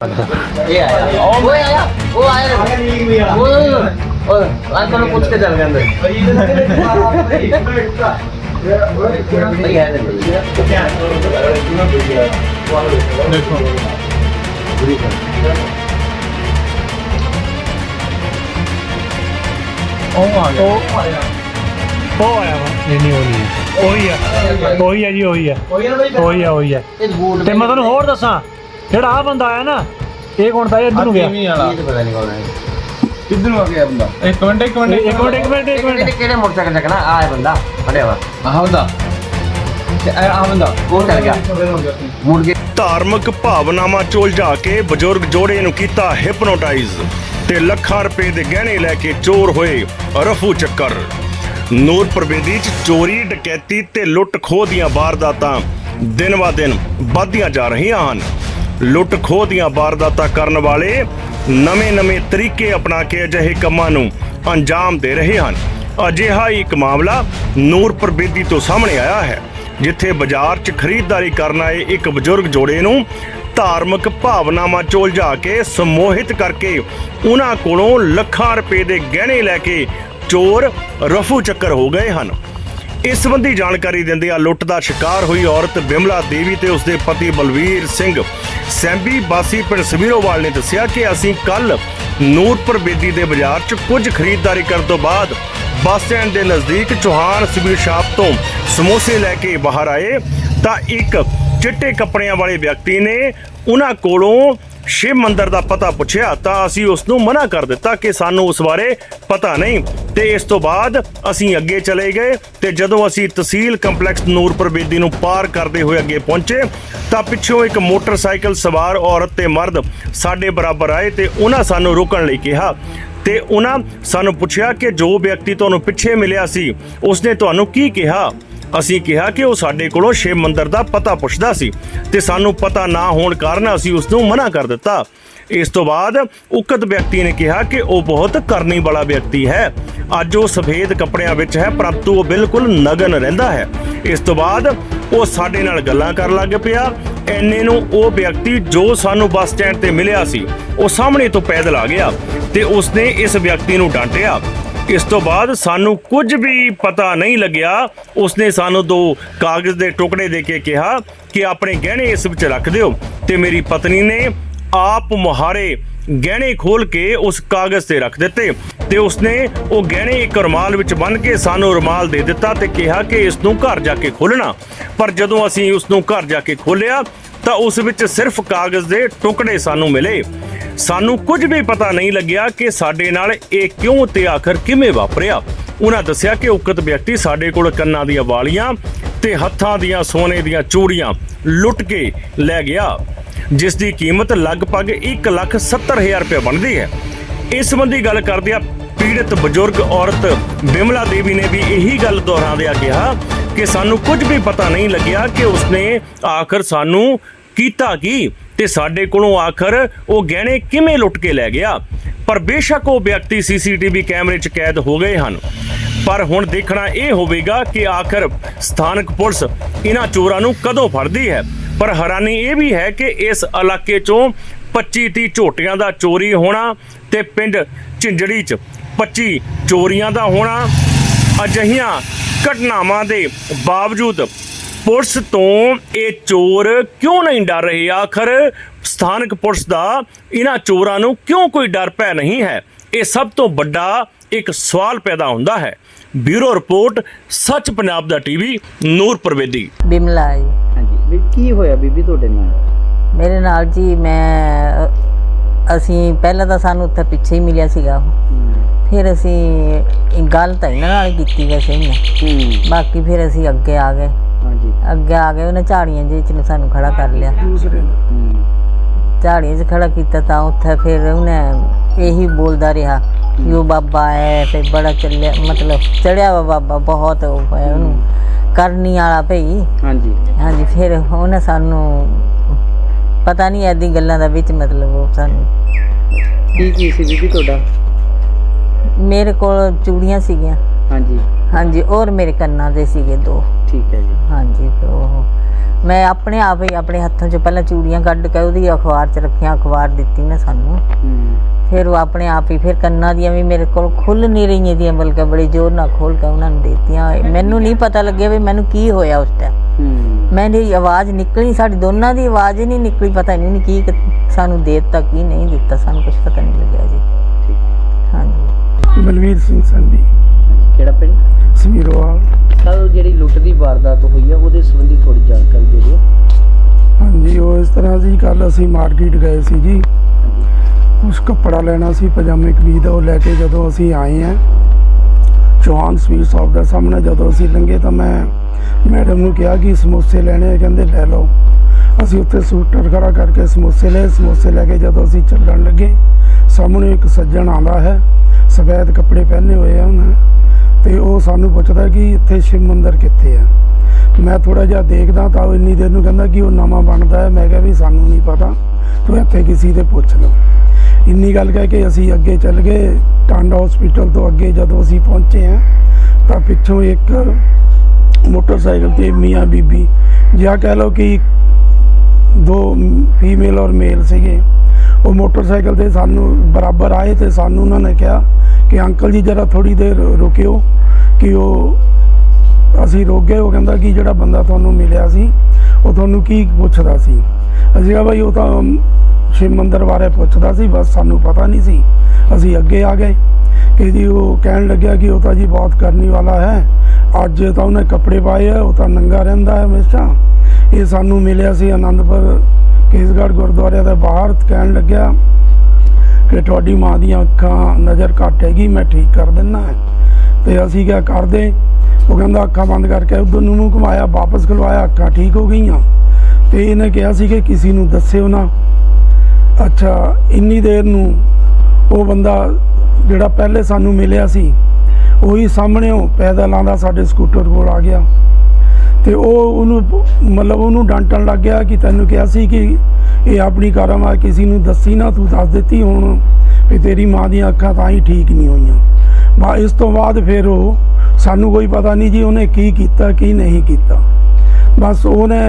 ਉਹ ਹੈ ਦੇਖੋ ਉਹ ਆ ਉਹ ਵਾ ਨਹੀਂ ਨਹੀਂ ਉਹ ਨਹੀਂ ਉਹੀ ਆ। ਉਹੀ ਆ ਜੀ ਉਹੀ ਆ। ਉਹੀ ਆ ਉਹੀ ਆ। ਇਹ ਬੂਟ ਤੇ ਮੈਂ ਤੁਹਾਨੂੰ ਹੋਰ ਦੱਸਾਂ। ਜਿਹੜਾ ਆ ਬੰਦਾ ਆਇਆ ਨਾ ਇਹ ਕੌਣ ਤਾਂ ਇਹ ਇੱਧਰ ਨੂੰ ਗਿਆ? ਇਹ ਤਾਂ ਪਤਾ ਨਹੀਂ ਕੌਣ ਹੈ। ਕਿੱਧਰ ਨੂੰ ਆ ਗਿਆ ਬੰਦਾ? ਇੱਕ ਮਿੰਟ ਇੱਕ ਮਿੰਟ ਇੱਕ ਮਿੰਟ ਇੱਕ ਮਿੰਟ ਇੱਕ ਕਿਹੜੇ ਮਿੰਟ। ਕਿਹੜੇ ਮੋਟਰਸਾਈਕਲ ਚੱਕਣਾ? ਆ ਹੈ ਬੰਦਾ ਫੜਿਆ ਵਾ। ਆਹ ਬੰਦਾ। ਤੇ ਇਹ ਆਹ ਬੰਦਾ। ਉਹ ਚੱਲ ਗਿਆ। ਮੁੜ ਕੇ ਧਾਰਮਿਕ ਭਾਵਨਾਵਾਂ ਚ ਉਲਝਾ ਕੇ ਬਜ਼ੁਰਗ ਜੋੜੇ ਨੂੰ ਕੀਤਾ ਹਿਪਨੋਟਾਈਜ਼ ਤੇ ਲੱਖਾਂ ਰੁਪਏ ਦੇ ਗਹਿਣੇ ਲੈ ਕੇ ਚੋਰ ਹੋਏ ਰਫੂ ਚੱਕਰ। ਨੂਰ ਪ੍ਰਵੇਦੀ ਚ ਚੋਰੀ ਡਕੈਤੀ ਤੇ ਲੁੱਟ ਖੋਹ ਦੀਆਂ ਵਾਰਦਾਤਾਂ ਦਿਨ ਵਾ ਦਿਨ ਵੱਧਦੀਆਂ ਜਾ ਰਹੀਆਂ ਹਨ। ਲੁੱਟ ਖੋਹ ਦੀਆਂ ਵਾਰਦਾਤਾਂ ਕਰਨ ਵਾਲੇ ਨਵੇਂ-ਨਵੇਂ ਤਰੀਕੇ ਅਪਣਾ ਕੇ ਅਜਿਹੇ ਕੰਮਾਂ ਨੂੰ ਅੰਜਾਮ ਦੇ ਰਹੇ ਹਨ। ਅਜਿਹਾ ਹੀ ਇੱਕ ਮਾਮਲਾ ਨੂਰਪੁਰ ਬੇਦੀ ਤੋਂ ਸਾਹਮਣੇ ਆਇਆ ਹੈ, ਜਿੱਥੇ ਬਾਜ਼ਾਰ 'ਚ ਖਰੀਦਦਾਰੀ ਕਰਨ ਆਏ ਇੱਕ ਬਜ਼ੁਰਗ ਜੋੜੇ ਨੂੰ ਧਾਰਮਿਕ ਭਾਵਨਾਵਾਂ 'ਚ ਉਲਝਾ ਕੇ ਸਮੋਹਿਤ ਕਰਕੇ ਉਹਨਾਂ ਕੋਲੋਂ ਲੱਖਾਂ ਰੁਪਏ ਦੇ ਗਹਿਣੇ ਲੈ ਕੇ ਚੋਰ ਰਫੂ ਚੱਕਰ ਹੋ ਗਏ ਹਨ। ਇਸ ਸੰਬੰਧੀ ਜਾਣਕਾਰੀ ਦਿੰਦਿਆਂ ਲੁੱਟ ਦਾ ਸ਼ਿਕਾਰ ਹੋਈ ਔਰਤ ਬਿਮਲਾ ਦੇਵੀ ਤੇ ਉਸਦੇ ਪਤੀ ਬਲਵੀਰ ਸਿੰਘ ਸੈਂਬੀ ਬਾਸੀ ਪਿੰਡ ਸਵੀਰੋਵਾਲ ਨੇ ਦੱਸਿਆ ਕਿ ਅਸੀਂ ਕੱਲ ਨੂਰਪੁਰ ਬੇਦੀ ਦੇ ਬਾਜ਼ਾਰ 'ਚ ਕੁਝ ਖਰੀਦਦਾਰੀ ਕਰਨ ਤੋਂ ਬਾਅਦ ਬੱਸ ਸਟੈਂਡ ਦੇ ਨਜ਼ਦੀਕ ਚੌਹਾਨ ਸਵੀਰ ਸ਼ਾਪ ਤੋਂ ਸਮੋਸੇ ਲੈ ਕੇ ਬਾਹਰ ਆਏ ਤਾਂ ਇੱਕ ਚਿੱਟੇ ਕੱਪੜਿਆਂ ਵਾਲੇ ਵਿਅਕਤੀ ਨੇ ਉਹਨਾਂ ਕੋਲੋਂ ਸ਼ਿਵ ਮੰਦਰ ਦਾ ਪਤਾ ਪੁੱਛਿਆ ਤਾਂ ਅਸੀਂ ਉਸ ਨੂੰ ਮਨਾ ਕਰ ਦਿੱਤਾ ਕਿ ਸਾਨੂੰ ਉਸ ਬਾਰੇ ਪਤਾ ਨਹੀਂ। ਤੇ ਇਸ ਤੋਂ ਬਾਅਦ ਅਸੀਂ ਅੱਗੇ ਚਲੇ ਗਏ ਤੇ ਜਦੋਂ ਅਸੀਂ ਤਹਿਸੀਲ ਕੰਪਲੈਕਸ ਨੂਰਪੁਰ ਬੇਦੀ ਨੂੰ ਪਾਰ ਕਰਦੇ ਹੋਏ ਅੱਗੇ ਪਹੁੰਚੇ, ਤਾਂ ਪਿੱਛੋਂ ਇੱਕ ਮੋਟਰਸਾਈਕਲ ਸਵਾਰ ਔਰਤ ਤੇ ਮਰਦ ਸਾਡੇ ਬਰਾਬਰ ਆਏ ਤੇ ਉਹਨਾਂ ਸਾਨੂੰ ਰੋਕਣ ਲਈ ਕਿਹਾ। ਤੇ ਉਹਨਾਂ ਸਾਨੂੰ ਪੁੱਛਿਆ ਕਿ ਜੋ ਵਿਅਕਤੀ ਤੁਹਾਨੂੰ ਪਿੱਛੇ ਮਿਲਿਆ ਸੀ, ਉਸਨੇ ਤੁਹਾਨੂੰ ਕੀ ਕਿਹਾ? ਅਸੀਂ ਕਿਹਾ ਕਿ ਉਹ ਸਾਡੇ ਕੋਲੋਂ ਸ਼ਿਵ ਮੰਦਰ ਦਾ ਪਤਾ ਪੁੱਛਦਾ ਸੀ ਤੇ ਸਾਨੂੰ ਪਤਾ ਨਾ ਹੋਣ ਕਾਰਨ ਅਸੀਂ ਉਸ ਨੂੰ ਮਨਾ ਕਰ ਦਿੱਤਾ। ਇਸ ਤੋਂ ਬਾਅਦ ਉਕਤ ਵਿਅਕਤੀ ਨੇ ਕਿਹਾ ਕਿ ਉਹ ਬਹੁਤ ਕਰਨੀ ਵਾਲਾ ਵਿਅਕਤੀ ਹੈ। ਅੱਜ ਉਹ ਸਫੇਦ ਕੱਪੜਿਆਂ ਵਿੱਚ ਹੈ, ਪਰੰਤੂ ਉਹ ਬਿਲਕੁਲ ਨਗਨ ਰਹਿੰਦਾ ਹੈ। ਇਸ ਤੋਂ ਬਾਅਦ ਉਹ ਸਾਡੇ ਨਾਲ ਗੱਲਾਂ ਕਰਨ ਲੱਗ ਪਿਆ। ਐਨੇ ਨੂੰ ਉਹ ਵਿਅਕਤੀ ਜੋ ਸਾਨੂੰ ਬੱਸ ਸਟੈਂਡ ਤੇ ਮਿਲਿਆ ਸੀ, ਉਹ ਸਾਹਮਣੇ ਤੋਂ ਪੈਦਲ ਆ ਗਿਆ ਤੇ ਉਸਨੇ ਇਸ ਵਿਅਕਤੀ ਨੂੰ ਡਾਂਟਿਆ। ਇਸ ਤੋਂ ਬਾਅਦ ਸਾਨੂੰ ਕੁਝ ਵੀ ਪਤਾ ਨਹੀਂ ਲੱਗਿਆ, ਉਸਨੇ ਸਾਨੂੰ ਦੋ ਕਾਗਜ਼ ਦੇ ਟੁਕੜੇ ਦੇ ਕੇ ਕਿਹਾ ਕਿ ਆਪਣੇ ਗਹਿਣੇ ਇਸ ਵਿੱਚ ਰੱਖ ਦਿਓ ਤੇ ਮੇਰੀ ਪਤਨੀ ਨੇ ਆਪ ਮੁਹਾਰੇ ਗਹਿਣੇ ਖੋਲ ਕੇ ਉਸ ਕਾਗਜ਼ ਤੇ ਰੱਖ ਦਿੱਤੇ ਤੇ ਉਸਨੇ ਉਹ ਗਹਿਣੇ ਇੱਕ ਰੁਮਾਲ ਵਿੱਚ ਬੰਨ੍ਹ ਕੇ ਸਾਨੂੰ ਰੁਮਾਲ ਦੇ ਦਿੱਤਾ ਤੇ ਕਿਹਾ ਕਿ ਇਸ ਨੂੰ ਘਰ ਜਾ ਕੇ ਖੋਲਣਾ ਪਰ ਜਦੋਂ ਅਸੀਂ ਉਸ ਨੂੰ ਘਰ ਜਾ ਕੇ ਖੋਲ੍ਹਿਆ ਤਾਂ ਉਸ ਵਿੱਚ ਸਿਰਫ ਕਾਗਜ਼ ਦੇ ਟੁਕੜੇ ਸਾਨੂੰ ਮਿਲੇ। ਸਾਨੂੰ ਕੁਝ ਵੀ ਪਤਾ ਨਹੀਂ ਲੱਗਿਆ ਕਿ ਸਾਡੇ ਨਾਲ ਇਹ ਕਿਉਂ ਤੇ ਆਖਰ ਕਿਵੇਂ ਵਾਪਰਿਆ। ਉਹਨਾਂ ਦੱਸਿਆ ਕਿ ਉਕਤ ਵਿਅਕਤੀ ਸਾਡੇ ਕੋਲ ਕੰਨਾਂ ਦੀਆਂ ਵਾਲੀਆਂ ਤੇ ਹੱਥਾਂ ਦੀਆਂ ਸੋਨੇ ਦੀਆਂ ਚੂੜੀਆਂ ਲੁੱਟ ਕੇ ਲੈ ਗਿਆ, ਜਿਸ ਦੀ ਕੀਮਤ ਲਗਭਗ 170000 ਰੁਪਏ ਬਣਦੀ ਹੈ। ਇਸ ਸੰਬੰਧੀ ਗੱਲ ਕਰਦਿਆਂ ਪੀੜਤ ਬਜ਼ੁਰਗ ਔਰਤ ਬਿਮਲਾ ਦੇਵੀ ਨੇ ਵੀ ਇਹੀ ਗੱਲ ਦੁਹਰਾਉਂਦਿਆਂ ਕਿਹਾ ਕਿ ਸਾਨੂੰ ਕੁਝ ਵੀ ਪਤਾ ਨਹੀਂ ਲੱਗਿਆ ਕਿ ਉਸਨੇ ਆਖਰ ਸਾਨੂੰ ਕੀਤਾ ਕੀ ਤੇ ਸਾਡੇ ਕੋਲੋਂ ਆਖਰ ਉਹ ਗਹਿਣੇ ਕਿਵੇਂ ਲੁੱਟ ਕੇ ਲੈ ਗਿਆ। ਪਰ ਬੇਸ਼ੱਕ ਉਹ ਵਿਅਕਤੀ ਸੀਸੀਟੀਵੀ ਕੈਮਰੇ 'ਚ ਕੈਦ ਹੋ ਗਏ ਹਨ। ਪਰ ਹੁਣ ਦੇਖਣਾ ਇਹ ਹੋਵੇਗਾ ਕਿ ਆਖਰ ਸਥਾਨਕ ਪੁਲਿਸ ਇਹਨਾਂ ਚੋਰਾਂ ਨੂੰ ਕਦੋਂ ਫੜਦੀ ਹੈ। ਪਰ ਹੈਰਾਨੀ ਇਹ ਵੀ ਹੈ ਕਿ ਇਸ ਇਲਾਕੇ 'ਚੋਂ 25 30 ਝੋਟੀਆਂ ਦਾ ਚੋਰੀ ਹੋਣਾ ਤੇ ਪਿੰਡ ਝਿੰਜੜੀ 'ਚ 25 ਚੋਰੀਆਂ ਦਾ ਹੋਣਾ ਅਜਿਹੀਆਂ ਘਟਨਾਵਾਂ ਦੇ ਬਾਵਜੂਦ ਪੁਲਿਸ ਤੋਂ ਇਹ ਚੋਰ ਕਿਉਂ ਨਹੀਂ ਡਰ ਰਹੇ? ਆਖਰ ਸਥਾਨਕ ਪੁਲਿਸ ਦਾ ਇਹਨਾਂ ਚੋਰਾਂ ਨੂੰ ਕਿਉਂ ਕੋਈ ਡਰ ਪੈ ਨਹੀਂ ਹੈ? ਇਹ ਸਭ ਤੋਂ ਵੱਡਾ ਇੱਕ ਸਵਾਲ ਪੈਦਾ ਹੁੰਦਾ ਹੈ। ਬਿਊਰੋ ਰਿਪੋਰਟ ਸੱਚ ਪੰਜਾਬ ਦਾ ਟੀਵੀ ਨੂਰ ਪ੍ਰਵੇਦੀ ਬਿਮਲਾ ਜੀ। ਹਾਂਜੀ ਵੀ ਕੀ ਹੋਇਆ ਬੀਬੀ ਤੁਹਾਡੇ ਨਾਲ? ਮੇਰੇ ਨਾਲ ਜੀ ਮੈਂ ਅਸੀਂ ਪਹਿਲਾਂ ਤਾਂ ਸਾਨੂੰ ਉੱਥੇ ਪਿੱਛੇ ਹੀ ਮਿਲਿਆ ਸੀਗਾ। ਉਹ। ਫਿਰ ਅਸੀਂ ਇਹ ਗੱਲ ਤਾਂ ਇਹਨਾਂ ਨਾਲ ਹੀ ਕੀਤੀ ਵੈਸੇ ਹੀ ਹੂੰ। ਬਾਕੀ ਫਿਰ ਅਸੀਂ ਅੱਗੇ ਆ ਗਏ। ਹਾਂਜੀ। ਅੱਗੇ ਆ ਗਏ ਉਹਨੇ ਝਾੜੀਆਂ ਜਿਹੇ ਚ ਨੂੰ ਸਾਨੂੰ ਖੜਾ ਕਰ ਲਿਆ। ਹੂੰ। ਝਾੜੀਆਂ 'ਚ ਖੜਾ ਕੀਤਾ ਤਾਂ ਉੱਥੇ ਫਿਰ ਉਹਨੇ ਇਹੀ ਬੋਲਦਾ ਰਿਹਾ ਕਿ ਉਹ ਬਾਬਾ ਹੈ ਤੇ ਬੜਾ ਚੱਲਿਆ ਮਤਲਬ ਚੜਿਆ ਵਾ ਬਾਬਾ ਬਹੁਤ ਉਹ ਹੈ। ਉਹਨੂੰ। ਕਰਨੀ ਵਾਲਾ ਭਈ। ਹਾਂਜੀ। ਹਾਂਜੀ ਫਿਰ ਉਹਨੇ ਸਾਨੂੰ ਪਤਾ ਨਹੀਂ ਐਦੀ ਗੱਲਾਂ ਦਾ ਵਿੱਚ ਮਤਲਬ ਉਹ ਸਾਨੂੰ ਕੀ ਕੀ ਸੀ ਬੀਬੀ ਤੁਹਾਡਾ? ਮੇਰੇ ਕੋਲ ਚੂੜੀਆਂ ਸੀਗੀਆਂ। ਹਾਂਜੀ। ਹਾਂਜੀ ਔਰ ਮੇਰੇ ਕੰਨਾਂ ਦੇ ਸੀਗੇ ਦੋ। ਠੀਕ ਹੈ ਜੀ। ਹਾਂਜੀ ਤੇ ਉਹ ਮੈਂ ਆਪਣੇ ਆਪ ਹੀ ਆਪਣੇ ਹੱਥਾਂ 'ਚ ਪਹਿਲਾਂ ਚੂੜੀਆਂ ਕੱਢ ਕੇ ਉਹਦੀ ਅਖਬਾਰ 'ਚ ਰੱਖੀਆਂ ਅਖਬਾਰ ਦਿੱਤੀ ਨਾ ਸਾਨੂੰ। ਹੂੰ। ਫਿਰ ਉਹ ਆਪਣੇ ਆਪ ਹੀ ਫਿਰ ਕੰਨਾਂ ਦੀਆਂ ਵੀ ਮੇਰੇ ਕੋਲ ਖੁੱਲ ਨਹੀਂ ਰਹੀਆਂ ਦੀਆਂ ਬਲਕਿ ਬੜੇ ਜ਼ੋਰ ਨਾਲ ਖੋਲ ਕੇ ਉਹਨਾਂ ਨੂੰ ਦਿੱਤੀਆਂ। ਮੈਨੂੰ ਨਹੀਂ ਪਤਾ ਲੱਗਿਆ ਵੀ ਮੈਨੂੰ ਕੀ ਹੋਇਆ ਉਸ ਟਾਈਮ ਹੂੰ। ਮੇਰੀ ਆਵਾਜ਼ ਨਿਕਲੀ ਸਾਡੀ ਦੋਨਾਂ ਦੀ ਆਵਾਜ਼ ਹੀ ਨਹੀਂ ਨਿਕਲੀ ਪਤਾ ਨਹੀਂ ਕੀ ਸਾਨੂੰ ਦੇ ਦਿੱਤਾ ਕੀ ਨਹੀਂ ਦਿੱਤਾ ਸਾਨੂੰ ਕੁਝ ਪਤਾ ਨਹੀਂ ਲੱਗਿਆ ਜੀ। ਬਲਵੀਰ ਸਿੰਘ ਸੰਧੀ ਕਿਹੜਾ ਪਿੰਡ? ਸਮੀਰੋਵਾਲ ਸਰ ਉਹ ਜਿਹੜੀ ਲੁੱਟ ਦੀ ਵਾਰਦਾਤ ਹੋਈ ਆ ਉਹਦੇ ਸੰਬੰਧੀ ਥੋੜੀ ਜਾਣਕਾਰੀ ਦੇ ਦਿਓ। ਹਾਂਜੀ ਉਹ ਇਸ ਤਰ੍ਹਾਂ ਸੀ ਕੱਲ ਅਸੀਂ ਮਾਰਕੀਟ ਗਏ ਸੀ ਜੀ ਕੁਛ ਕੱਪੜਾ ਲੈਣਾ ਸੀ ਪਜਾਮੇ ਕਮੀਜ਼ ਦਾ ਉਹ ਲੈ ਕੇ ਜਦੋਂ ਅਸੀਂ ਆਏ ਆ ਚੌਹਾਨ ਸਵੀਟ ਸ਼ਾਪ ਦਾ ਸਾਹਮਣੇ ਜਦੋਂ ਅਸੀਂ ਲੰਘੇ ਤਾਂ ਮੈਂ ਮੈਡਮ ਨੂੰ ਕਿਹਾ ਕਿ ਸਮੋਸੇ ਲੈਣੇ ਆ ਕਹਿੰਦੇ ਲੈ ਲਓ। ਅਸੀਂ ਉੱਥੇ ਸੂਟਰ ਖੜਾ ਕਰਕੇ ਸਮੋਸੇ ਲਏ ਸਮੋਸੇ ਲੈ ਕੇ ਜਦੋਂ ਅਸੀਂ ਚੱਲਣ ਲੱਗੇ ਸਾਹਮਣੇ ਇੱਕ ਸੱਜਣ ਆਉਂਦਾ ਹੈ। ਸਫੈਦ ਕੱਪੜੇ ਪਹਿਨੇ ਹੋਏ ਆ ਉਹਨਾਂ। ਤੇ ਉਹ ਸਾਨੂੰ ਪੁੱਛਦਾ ਕਿ ਇੱਥੇ ਸ਼ਿਵ ਮੰਦਿਰ ਕਿੱਥੇ ਆ? ਮੈਂ ਥੋੜਾ ਜਿਹਾ ਦੇਖਦਾ ਤਾਂ ਉਹ ਇੰਨੀ ਦੇਰ ਨੂੰ ਕਹਿੰਦਾ ਕਿ ਉਹ ਨਵਾਂ ਬਣਦਾ ਹੈ। ਮੈਂ ਕਿਹਾ ਵੀ ਸਾਨੂੰ ਨਹੀਂ ਪਤਾ। ਤੂੰ ਇੱਥੇ ਕਿਸੇ ਦੇ ਪੁੱਛ ਲਓ ਇੰਨੀ ਗੱਲ ਕਹਿ ਕੇ ਅਸੀਂ ਅੱਗੇ ਚੱਲ ਗਏ। ਟਾਂਡਾ ਹਸਪੀਟਲ ਤੋਂ ਅੱਗੇ ਜਦੋਂ ਅਸੀਂ ਪਹੁੰਚੇ ਆ ਤਾਂ ਪਿੱਛੋਂ ਇੱਕ ਮੋਟਰਸਾਈਕਲ ਤੇ ਮੀਆਂ ਬੀਬੀ, ਜਾਂ ਕਹਿ ਲਓ ਕਿ ਦੋ ਫੀਮੇਲ ਔਰ ਮੇਲ ਸੀਗੇ। ਉਹ ਮੋਟਰਸਾਈਕਲ ਤੇ ਸਾਨੂੰ ਬਰਾਬਰ ਆਏ ਤੇ ਸਾਨੂੰ ਉਹਨਾਂ ਨੇ ਕਿਹਾ ਕਿ ਅੰਕਲ ਜੀ ਜਰਾ ਥੋੜੀ ਦੇਰ ਰੁਕਿਓ, ਕਿ ਉਹ ਅਸੀਂ ਰੁਕ ਗਏ। ਉਹ ਕਹਿੰਦਾ ਕਿ ਜਿਹੜਾ ਬੰਦਾ ਤੁਹਾਨੂੰ ਮਿਲਿਆ ਸੀ, ਉਹ ਤੁਹਾਨੂੰ ਕੀ ਪੁੱਛਦਾ ਸੀ? ਅਸੀਂ ਕਿਹਾ ਭਾਈ ਉਹ ਤਾਂ ਸ਼ਿਵ ਮੰਦਰ ਬਾਰੇ ਪੁੱਛਦਾ ਸੀ, ਬਸ ਸਾਨੂੰ ਪਤਾ ਨਹੀਂ ਸੀ। ਅਸੀਂ ਅੱਗੇ ਆ ਗਏ। ਕਿ ਜੀ ਉਹ ਕਹਿਣ ਲੱਗਿਆ ਕਿ ਉਹ ਤਾਂ ਜੀ ਬਹੁਤ ਕਰਨੀ ਵਾਲਾ ਹੈ। ਅੱਜ ਤਾਂ ਉਹਨੇ ਕੱਪੜੇ ਪਾਏ ਆ, ਉਹ ਤਾਂ ਨੰਗਾ ਰਹਿੰਦਾ ਹੈ ਹਮੇਸ਼ਾ। ਇਹ ਸਾਨੂੰ ਮਿਲਿਆ ਸੀ ਆਨੰਦਪੁਰ ਕੇਸਗੜ੍ਹ ਗੁਰਦੁਆਰੇ ਦੇ ਬਾਹਰ ਕਹਿਣ ਲੱਗਿਆ ਕਿ ਤੁਹਾਡੀ ਮਾਂ ਦੀਆਂ ਅੱਖਾਂ ਨਜ਼ਰ ਘੱਟ ਹੈਗੀ, ਮੈਂ ਠੀਕ ਕਰ ਦਿੰਦਾ ਹੈ। ਤੇ ਅਸੀਂ ਕਿਆ ਕਰਦੇ ਉਹ ਕਹਿੰਦਾ, ਅੱਖਾਂ ਬੰਦ ਕਰਕੇ ਉਧਰ ਨੂੰ ਮੂੰਹ ਘੁਮਾਇਆ, ਵਾਪਸ ਖਲਵਾਇਆ, ਅੱਖਾਂ ਠੀਕ ਹੋ ਗਈਆਂ। ਤੇ ਇਹਨੇ ਕਿਹਾ ਸੀ ਕਿ ਕਿਸੇ ਨੂੰ ਦੱਸਿਓ ਨਾ। ਅੱਛਾ, ਇੰਨੀ ਦੇਰ ਨੂੰ ਉਹ ਬੰਦਾ ਜਿਹੜਾ ਪਹਿਲੇ ਸਾਨੂੰ ਮਿਲਿਆ ਸੀ, ਉਹੀ ਸਾਹਮਣੇੋਂ ਪੈਦਲ ਆਂਦਾ ਸਾਡੇ ਸਕੂਟਰ ਕੋਲ ਆ ਗਿਆ। ਤੇ ਉਹ ਉਹਨੂੰ ਮਤਲਬ ਉਹਨੂੰ ਡਾਂਟਣ ਲੱਗ ਗਿਆ ਕਿ ਤੈਨੂੰ ਕਿਹਾ ਸੀ ਕਿ ਇਹ ਆਪਣੀ ਕਰਮ ਆ ਕਿਸੇ ਨੂੰ ਦੱਸੀ ਨਾ, ਤੂੰ ਦੱਸ ਦਿੱਤੀ ਹੁਣ ਵੀ ਤੇਰੀ ਮਾਂ ਦੀਆਂ ਅੱਖਾਂ ਤਾਂ ਹੀ ਠੀਕ ਨਹੀਂ ਹੋਈਆਂ। ਬਾ, ਇਸ ਤੋਂ ਬਾਅਦ ਫਿਰ ਉਹ ਸਾਨੂੰ ਕੋਈ ਪਤਾ ਨਹੀਂ ਜੀ ਉਹਨੇ ਕੀ ਕੀਤਾ, ਕੀ ਨਹੀਂ ਕੀਤਾ। ਬਸ ਉਹਨੇ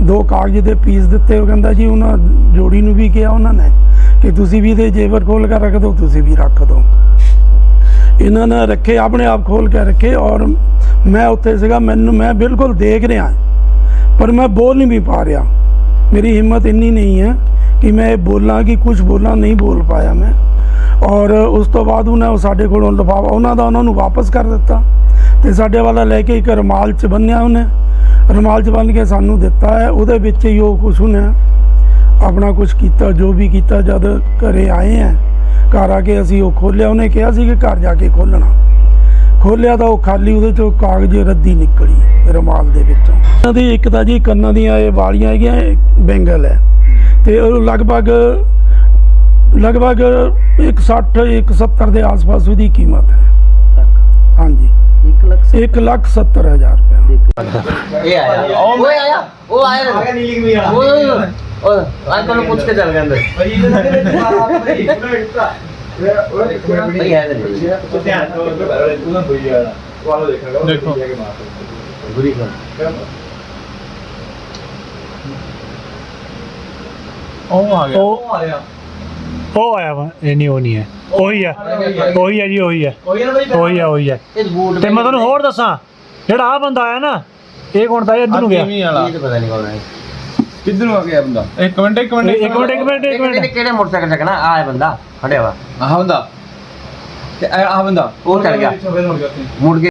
ਦੋ ਕਾਗਜ਼ ਦੇ ਪੀਸ ਦਿੱਤੇ, ਉਹ ਕਹਿੰਦਾ ਜੀ ਉਹਨਾਂ ਜੋੜੀ ਨੂੰ ਵੀ ਕਿਹਾ ਉਹਨਾਂ ਨੇ ਕਿ ਤੁਸੀਂ ਵੀ ਇਹਦੇ ਜੇਬਰ ਖੋਲ ਕੇ ਰੱਖ ਦਿਓ, ਤੁਸੀਂ ਵੀ ਰੱਖ ਦਿਓ। ਇਹਨਾਂ ਨੇ ਰੱਖੇ, ਆਪਣੇ ਆਪ ਖੋਲ ਕੇ ਰੱਖੇ ਔਰ ਮੈਂ ਉੱਥੇ ਸੀਗਾ, ਮੈਨੂੰ ਮੈਂ ਬਿਲਕੁਲ ਦੇਖ ਰਿਹਾ ਪਰ ਮੈਂ ਬੋਲ ਨਹੀਂ ਵੀ ਪਾ ਰਿਹਾ। ਮੇਰੀ ਹਿੰਮਤ ਇੰਨੀ ਨਹੀਂ ਹੈ ਕਿ ਮੈਂ ਇਹ ਬੋਲਾਂ ਕਿ ਕੁਝ ਬੋਲਾਂ ਨਹੀਂ ਬੋਲ ਪਾਇਆ ਮੈਂ। ਔਰ ਉਸ ਤੋਂ ਬਾਅਦ ਉਹਨੇ ਸਾਡੇ ਕੋਲੋਂ ਲਿਫਾਫਾ ਉਹਨਾਂ ਦਾ ਉਹਨਾਂ ਨੂੰ ਵਾਪਸ ਕਰ ਦਿੱਤਾ ਤੇ ਸਾਡੇ ਵਾਲਾ ਲੈ ਕੇ ਇੱਕ ਰੁਮਾਲ 'ਚ ਬੰਨਿਆ ਉਹਨੇ। ਰੁਮਾਲ 'ਚ ਬੰਨ ਕੇ ਸਾਨੂੰ ਦਿੱਤਾ ਹੈ, ਉਹਦੇ ਵਿੱਚ ਹੀ ਉਹ ਕੁਛ ਉਹਨੇ ਆਪਣਾ ਕੁਝ ਕੀਤਾ, ਜੋ ਵੀ ਕੀਤਾ ਜਦ ਘਰੇ ਆਏ ਆ ਘਰ ਆ ਕੇ ਅਸੀਂ ਉਹ ਖੋਲਿਆ ਉਹਨੇ ਕਿਹਾ ਸੀ ਕਿ ਘਰ ਜਾ ਕੇ ਖੋਲਣਾ ਖੋਲਿਆ ਤਾਂ ਉਹ ਖਾਲੀ ਉਹਦੇ ਚੋਂ ਕਾਗਜ਼ ਰੱਦੀ ਨਿਕਲੀ ਰੁਮਾਲ ਦੇ ਵਿੱਚੋਂ। ਇਹਨਾਂ ਦੀ ਇੱਕ ਤਾਂ ਜੀ ਕੰਨਾਂ ਦੀਆਂ ਇਹ ਵਾਲੀਆਂ ਹੈਗੀਆਂ ਇਹ ਬੈਂਗਲ ਹੈ। ਤੇ ਉਹ ਲਗਭਗ ਲਗਭਗ 160 170 ਦੇ ਆਸ-ਪਾਸ ਉਹਦੀ ਕੀਮਤ ਹੈ। ਹਾਂਜੀ। 1 ਲੱਖ 1 ਲੱਖ 70 ਹਜ਼ਾਰ ਰੁਪਏ। ਇਹ ਆਇਆ। ਉਹ ਆਇਆ। ਉਹ ਆਇਆ। ਆ ਗਿਆ ਨੀਲੀ ਕਮੀਜ਼ ਵਾਲਾ। ਓਏ ਓਏ ਅੰਕਲ ਨੂੰ ਪੁੱਛ ਕੇ ਚੱਲ ਗਿਆ ਅੰਦਰ। ਭਈ ਹੈ ਤੇ ਗੁਰੀ ਕੋ ਉਹ ਉਹ ਆਇਆ ਵਾ ਇਹ ਨਹੀਂ ਉਹ ਨਹੀਂ ਹੈ ਉਹੀ ਆ ਉਹੀ ਆ ਜੀ ਉਹੀ ਹੈ ਉਹੀ ਆ। ਉਹੀ ਹੈ ਤੇ ਮੈਂ ਤੁਹਾਨੂੰ ਹੋਰ ਦੱਸਾਂ ਜਿਹੜਾ ਆ ਬੰਦਾ ਆਇਆ ਨਾ ਇਹ ਕੌਣ ਦਾ ਇਹ ਇੱਧਰ ਨੂੰ ਗਿਆ। ਇਹ ਪਤਾ ਨਹੀਂ ਕੌਣ ਹੈ ਕਿੱਧਰ ਨੂੰ ਆ ਗਿਆ ਬੰਦਾ? ਇੱਕ ਮਿੰਟ ਇੱਕ ਮਿੰਟ ਇੱਕ ਮਿੰਟ ਇੱਕ ਮਿੰਟ ਇੱਕ ਕਿਹੜੇ ਮਿੰਟ। ਕਿਹੜੇ ਮੋਟਰਸਾਈਕਲ ਚੱਕਣਾ? ਆ ਹੈ ਬੰਦਾ ਖੜਿਆ ਵਾ। ਆਹ ਬੰਦਾ। ਤੇ ਆਹ ਬੰਦਾ। ਉਹ ਚੱਲ ਗਿਆ। ਮੁੜ ਕੇ